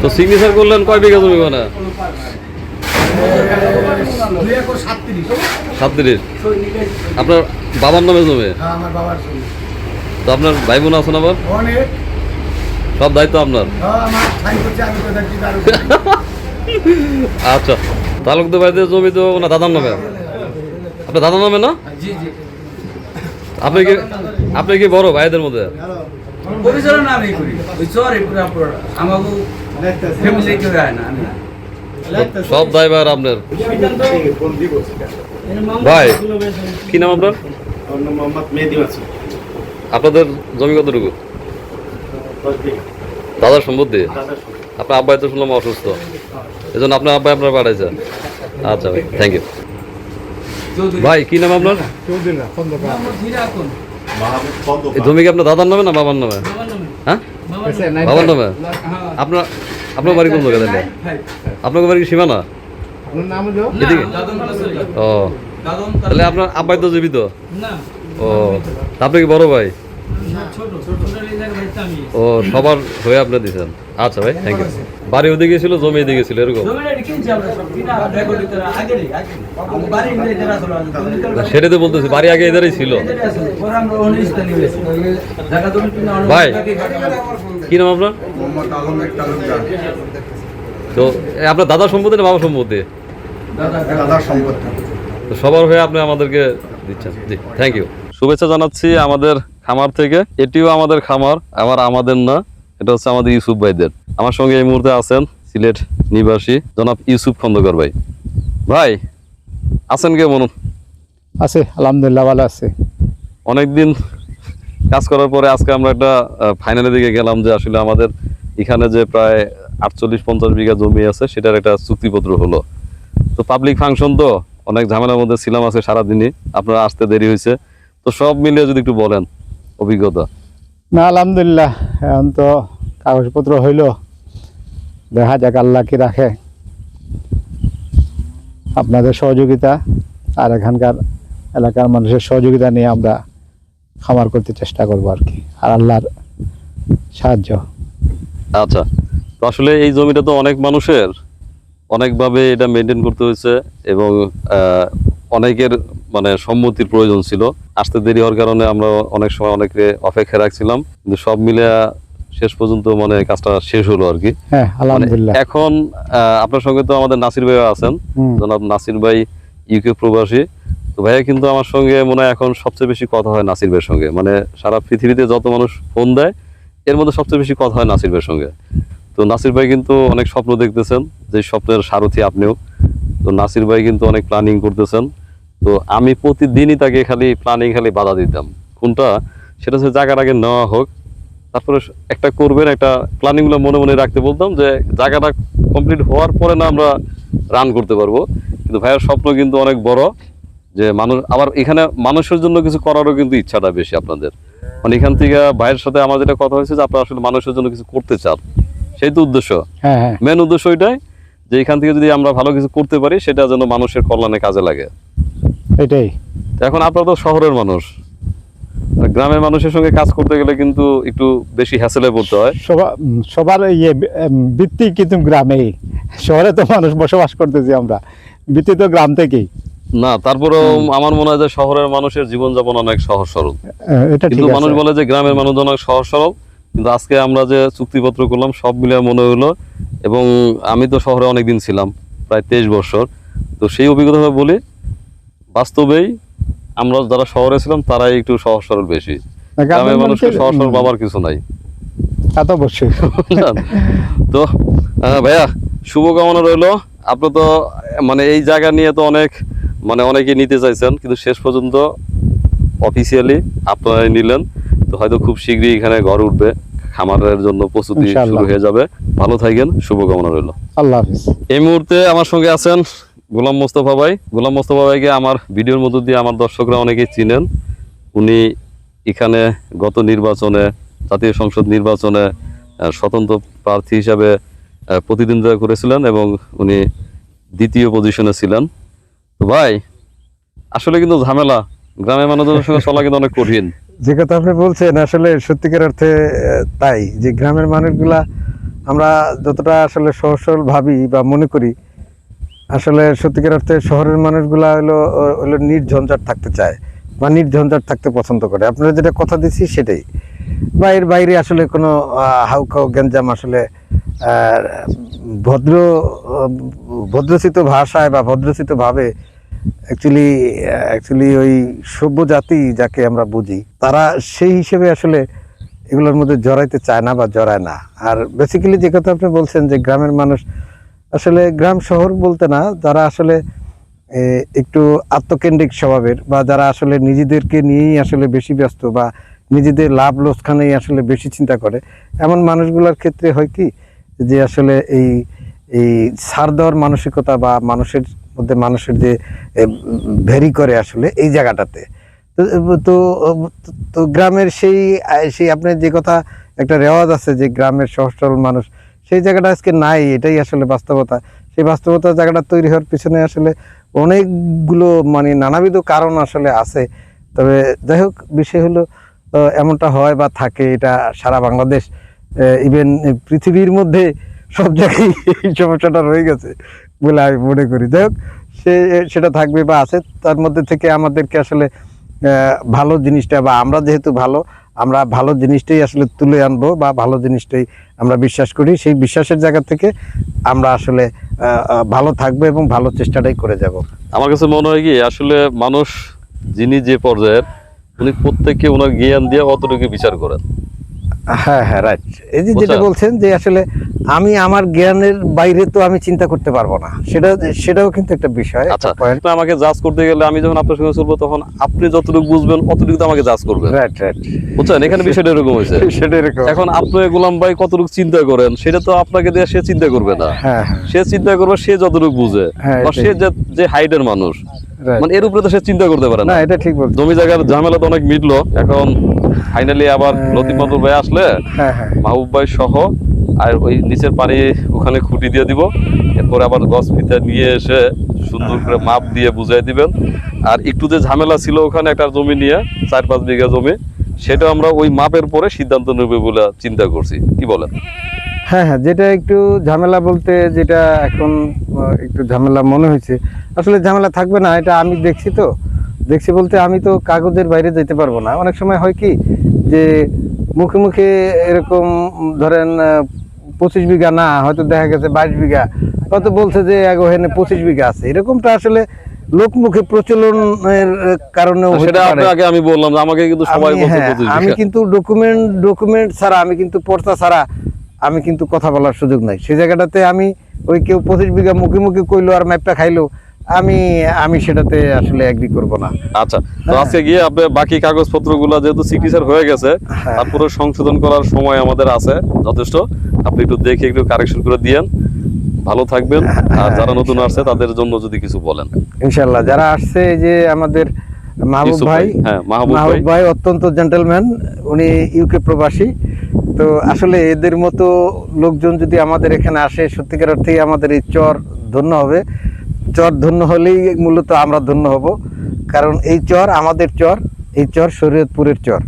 তো সিগনেচার করলেন কয় বিঘা জমি মানে? সাতত্রিশ। আপনার বাবার নামে জমি? তো আপনার ভাই বোন আছেন আবার? সব দায়িত্ব আপনার? আচ্ছা। তালুকদার বাড়িতে জমি তো না দাদার নামে? আপনার দাদার নামে না? আপনি কি আপনি কি বড় ভাইদের মধ্যে? পরিচালনা আমি করি। ওই আমাকে ফ্যামিলি কেউ হয় না আমি সব দায়ভার আপনার। ভাই কি নাম আপনার? মোহাম্মদ মেহেদি মাসুদ। আপনাদের জমি কতটুকু? দাদার সম্পত্তি? আপনার আব্বাই তো শুনলাম অসুস্থ। এই জন্য আপনার আব্বাই আপনার পাঠাইছেন আচ্ছা ভাই থ্যাংক ইউ ভাই কি নাম আপনার? এই জমি কি আপনার দাদার নামে না বাবার নামে? হ্যাঁ? বাবার নামে। আপনার আপনার বাড়ি কোন জায়গা তাহলে আপনার বাড়ি কি সীমানা? ও। দাদন তাহলে আপনার আব্বাই তো জীবিত? না। ও। আপনি কি বড় ভাই ছোট ছোট জায়গায় আমি ও সবার হয়ে আপনি দিচ্ছেন আচ্ছা ভাই থ্যাংক ইউ বাড়ি ওদিকে ছিল জমি এদিকে ছিল এরকম? সেটাই তো বলতেছি বাড়ি আগে এদেরই ছিল। ভাই। কি নাম আপনার? তো আপনার দাদা সম্পত্তি না বাবা সম্পত্তি? দাদা দাদার সম্পত্তি। তো সবার হয়ে আপনি আমাদেরকে দিচ্ছেন। জি থ্যাংক ইউ শুভেচ্ছা জানাচ্ছি আমাদের খামার থেকে এটিও আমাদের খামার আবার আমাদের না এটা হচ্ছে আমাদের ইউসুফ ভাইদের। আমার সঙ্গে এই মুহূর্তে আছেন সিলেট নিবাসী জনাব ইউসুফ খন্দকার ভাই। ভাই আছেন কেমন আছে আলহামদুলিল্লাহ ভালো আছে। অনেকদিন কাজ করার পরে আজকে আমরা একটা ফাইনালের দিকে গেলাম যে আসলে আমাদের এখানে যে প্রায় আটচল্লিশ পঞ্চাশ বিঘা জমি আছে সেটার একটা চুক্তিপত্র হলো। তো পাবলিক ফাংশন তো অনেক ঝামেলার মধ্যে ছিলাম আছে সারাদিনই আপনারা আসতে দেরি হয়েছে। তো সব মিলিয়ে যদি একটু বলেন অভিজ্ঞতা? না আলহামদুলিল্লাহ। এখন তো কাগজপত্র হইল। দেখা যাক আল্লাহ কি রাখে। আপনাদের সহযোগিতা আর এখানকার এলাকার মানুষের সহযোগিতা নিয়ে আমরা খামার করতে চেষ্টা করব আর কি আর আল্লাহর সাহায্য। আচ্ছা তো আসলে এই জমিটা তো অনেক মানুষের অনেকভাবে এটা মেনটেন করতে হয়েছে এবং অনেকের মানে সম্মতির প্রয়োজন ছিল। আসতে দেরি হওয়ার কারণে আমরা অনেক সময় অনেকে অপেক্ষা রাখছিলাম। কিন্তু সব মিলে শেষ পর্যন্ত মানে কাজটা শেষ হলো আর কি। হ্যাঁ মানে এখন আপনার সঙ্গে তো আমাদের নাসির ভাইও আছেন। জনাব নাসির ভাই ইউকে প্রবাসী। তো ভাইয়া কিন্তু আমার সঙ্গে মনে হয় এখন সবচেয়ে বেশি কথা হয় নাসির ভাইয়ের সঙ্গে। মানে সারা পৃথিবীতে যত মানুষ ফোন দেয় এর মধ্যে সবচেয়ে বেশি কথা হয় নাসির ভাইয়ের সঙ্গে। তো নাসির ভাই কিন্তু অনেক স্বপ্ন দেখতেছেন যে স্বপ্নের সারথি আপনিও। তো নাসির ভাই কিন্তু অনেক প্ল্যানিং করতেছেন। তো আমি প্রতিদিনই তাকে খালি প্ল্যানিং খালি বাধা দিতাম। কোনটা? সেটা হচ্ছে জায়গার আগে নেওয়া হোক। তারপরে একটা করবেন একটা প্ল্যানিংগুলো মনে মনে রাখতে বলতাম যে জায়গাটা কমপ্লিট হওয়ার পরে না আমরা রান করতে পারব। কিন্তু ভাইয়ের স্বপ্ন কিন্তু অনেক বড় যে মানুষ আবার এখানে মানুষের জন্য কিছু করারও কিন্তু ইচ্ছাটা বেশি আপনাদের। মানে এখান থেকে ভাইয়ের সাথে আমার যেটা কথা হয়েছে যে আপনারা আসলে মানুষের জন্য কিছু করতে চান। সেই তো উদ্দেশ্য। হ্যাঁ হ্যাঁ। মেন উদ্দেশ্য ওইটাই যে এখান থেকে যদি আমরা ভালো কিছু করতে পারি সেটা যেন মানুষের কল্যাণে কাজে লাগে। এটাই। এখন আপনারা তো শহরের মানুষ। গ্রামের মানুষের সঙ্গে কাজ করতে গেলে কিন্তু একটু বেশি হ্যাসেলে পড়তে হয়। সবার ইয়ে বৃত্তি কিন্তু গ্রামেই। শহরে তো মানুষ বসবাস করতেছি আমরা। বৃত্তি তো গ্রাম থেকেই। না তারপরেও আমার মনে হয় যে শহরের মানুষের জীবনযাপন অনেক সহজ সরল কিন্তু মানুষ বলে যে গ্রামের মানুষ অনেক সহজ সরল কিন্তু আজকে আমরা যে চুক্তিপত্র করলাম সব মিলে মনে হলো এবং আমি তো শহরে অনেকদিন ছিলাম প্রায় তেইশ বছর। তো সেই অভিজ্ঞতা বলি বাস্তবেই আমরা যারা শহরে ছিলাম তারাই একটু সহজ সরল বেশি। গ্রামের মানুষের- সহজ সরল বাবার কিছু নাই। তা তো অবশ্যই। তো ভাইয়া শুভকামনা রইল। আপনি তো মানে এই জায়গা নিয়ে তো অনেক মানে অনেকে নিতে চাইছেন কিন্তু শেষ পর্যন্ত অফিসিয়ালি আপনারাই নিলেন। তো হয়তো খুব শীঘ্রই এখানে ঘর উঠবে। খামারের জন্য প্রস্তুতি শুরু হয়ে যাবে। ভালো থাকেন শুভকামনা রইল। আল্লাহ হাফিজ। এই মুহূর্তে আমার সঙ্গে আছেন গোলাম মোস্তফা ভাই। গোলাম মোস্তফা ভাইকে আমার ভিডিওর মধ্য দিয়ে আমার দর্শকরা অনেকেই চিনেন। উনি এখানে গত নির্বাচনে, জাতীয় সংসদ নির্বাচনে স্বতন্ত্র প্রার্থী হিসাবে প্রতিদ্বন্দ্বিতা করেছিলেন এবং উনি দ্বিতীয় পজিশনে ছিলেন। তো ভাই, আসলে কিন্তু ঝামেলা। গ্রামের মানুষদের সঙ্গে চলা কিন্তু অনেক কঠিন। যে কথা আপনি বলছেন, আসলে সত্যিকার অর্থে তাই যে গ্রামের মানুষগুলা আমরা যতটা আসলে সহজ সরল ভাবি বা মনে করি আসলে সত্যিকার অর্থে শহরের মানুষগুলা হলো হলো নির্ঝঞ্ঝাট থাকতে চায় বা নির্ঝঞ্ঝাট থাকতে পছন্দ করে। আপনারা যেটা কথা দিচ্ছি সেটাই। বা এর বাইরে আসলে কোনো হাউখাও গ্যাঞ্জাম আসলে ভদ্র, ভদ্রচিত ভাষায় বা ভদ্রচিত ভাবে অ্যাকচুয়ালি অ্যাকচুয়ালি ওই সভ্য জাতি যাকে আমরা বুঝি, তারা সেই হিসেবে আসলে এগুলোর মধ্যে জড়াইতে চায় না বা জড়ায় না। আর বেসিক্যালি যে কথা আপনি বলছেন যে গ্রামের মানুষ আসলে গ্রাম শহর বলতে না, যারা আসলে একটু আত্মকেন্দ্রিক স্বভাবের বা যারা আসলে নিজেদেরকে নিয়েই আসলে বেশি ব্যস্ত বা নিজেদের লাভ লোসখানেই আসলে বেশি চিন্তা করে, এমন মানুষগুলোর ক্ষেত্রে হয় কি, যে আসলে এই এই সার দেওয়ার মানসিকতা বা মানুষের মধ্যে মানুষের যে ভেরি করে আসলে এই জায়গাটাতে। তো তো গ্রামের সেই সেই আপনার যে কথা একটা রেওয়াজ আছে যে গ্রামের সহজ সরল মানুষ সেই জায়গাটা আজকে নাই, এটাই আসলে বাস্তবতা। সেই বাস্তবতা জায়গাটা তৈরি হওয়ার পিছনে আসলে অনেকগুলো মানে নানাবিধ কারণ আসলে আছে। তবে যাই হোক, বিষয় হলো এমনটা হয় বা থাকে, এটা সারা বাংলাদেশ ইভেন পৃথিবীর মধ্যে সব জায়গায় এই সমস্যাটা রয়ে গেছে বলে আমি মনে করি। যাই হোক, সে, সেটা থাকবে বা আছে, তার মধ্যে থেকে আমাদেরকে আসলে ভালো জিনিসটা বা আমরা যেহেতু ভালো আমরা ভালো জিনিসটাই আসলে তুলে আনব বা ভালো জিনিসটাই আমরা বিশ্বাস করি, সেই বিশ্বাসের জায়গা থেকে আমরা আসলে ভালো থাকব এবং ভালো চেষ্টাটাই করে যাব। আমার কাছে মনে হয় কি, আসলে মানুষ, যিনি যে পর্যায়ের, উনি প্রত্যেককে ওনার জ্ঞান দিয়ে অতটুকু বিচার করেন। হ্যাঁ হ্যাঁ রাইট এই যে যেটা বলছেন যে আসলে আমি আমার জ্ঞানের বাইরে তো আমি চিন্তা করতে পারব না। সেটা সেটাও কিন্তু একটা বিষয় আচ্ছা আমাকে জাজ করতে গেলে আমি যখন আপনার সঙ্গে চলবো তখন আপনি যতটুকু বুঝবেন অতটুকু আমাকে জাজ করবেন। রাইট রাইট বুঝছেন? এখানে বিষয়টা এরকম হয়েছে। সেটা এরকম। এখন আপনি গোলাম ভাই কতটুকু চিন্তা করেন সেটা তো আপনাকে দিয়ে সে চিন্তা করবে না। হ্যাঁ হ্যাঁ। সে চিন্তা করবে সে যতটুকু বুঝে। হ্যাঁ, বা সে যে- হাইডের মানুষ মানে এর উপরে তো সে চিন্তা করতে পারে না। এটা ঠিক জমি জায়গার ঝামেলা তো অনেক মিটলো এখন ফাইনালি আবার হ্যাঁ। লতিফ ভাই আসলে হ্যাঁ হ্যাঁ। মাহবুব ভাই সহ আর ওই নিচের পানি ওখানে খুঁটি দিয়ে দিব। এরপরে আবার গছ ফিতা নিয়ে এসে সুন্দর করে মাপ দিয়ে বুঝাই দিবেন। আর একটু যে ঝামেলা ছিল ওখানে একটা জমি নিয়ে চার পাঁচ বিঘা জমি সেটা আমরা ওই মাপের পরে সিদ্ধান্ত নেবে বলে চিন্তা করছি। কি বলেন? হ্যাঁ হ্যাঁ যেটা একটু ঝামেলা বলতে যেটা এখন একটু ঝামেলা মনে হয়েছে। আসলে ঝামেলা থাকবে না এটা আমি দেখছি তো। দেখছি বলতে আমি তো কাগজের বাইরে যেতে পারব না। অনেক সময় হয় কি যে মুখে মুখে এরকম ধরেন পঁচিশ বিঘা না হয়তো দেখা গেছে বাইশ বিঘা। হয়তো বলছে যে এখানে পঁচিশ বিঘা আছে। এরকমটা আসলে লোকমুখে প্রচলনের সেটা আগে আমি বললাম যে আমাকে কিন্তু সবাই আমি- হ্যাঁ, আমি কিন্তু ডকুমেন্ট ডকুমেন্ট ছাড়া আমি কিন্তু পর্চা ছাড়া আমি কিন্তু কথা বলার সুযোগ নাই। সেই জায়গাটাতে আমি ওই কেউ পঁচিশ বিঘা মুখে মুখে কইলো আর ম্যাপটা খাইলো। আমি আমি সেটাতে আসলে এগ্রি করব না। আচ্ছা তো আজকে গিয়ে আপনি বাকি কাগজপত্রগুলা যেহেতু সিগনেচার হয়ে গেছে হ্যাঁ। তারপরে সংশোধন করার সময় আমাদের আছে যথেষ্ট। আপনি একটু দেখে একটু কারেকশন করে দিয়েন। ভালো থাকবেন। আর যারা নতুন আসছে তাদের জন্য যদি কিছু বলেন। ইনশাল্লাহ। যারা আসছে এই যে আমাদের মাহবুব ভাই হ্যাঁ মাহবুব ভাই। অত্যন্ত জেন্টেলম্যান উনি ইউকে প্রবাসী। তো আসলে এদের মতো লোকজন যদি আমাদের এখানে আসে সত্যিকার অর্থেই আমাদের এই চর ধন্য হবে। চর ধন্য হলেই মূলত আমরা ধন্য হব। কারণ এই চর আমাদের চর, এই চর শরীয়তপুরের চর।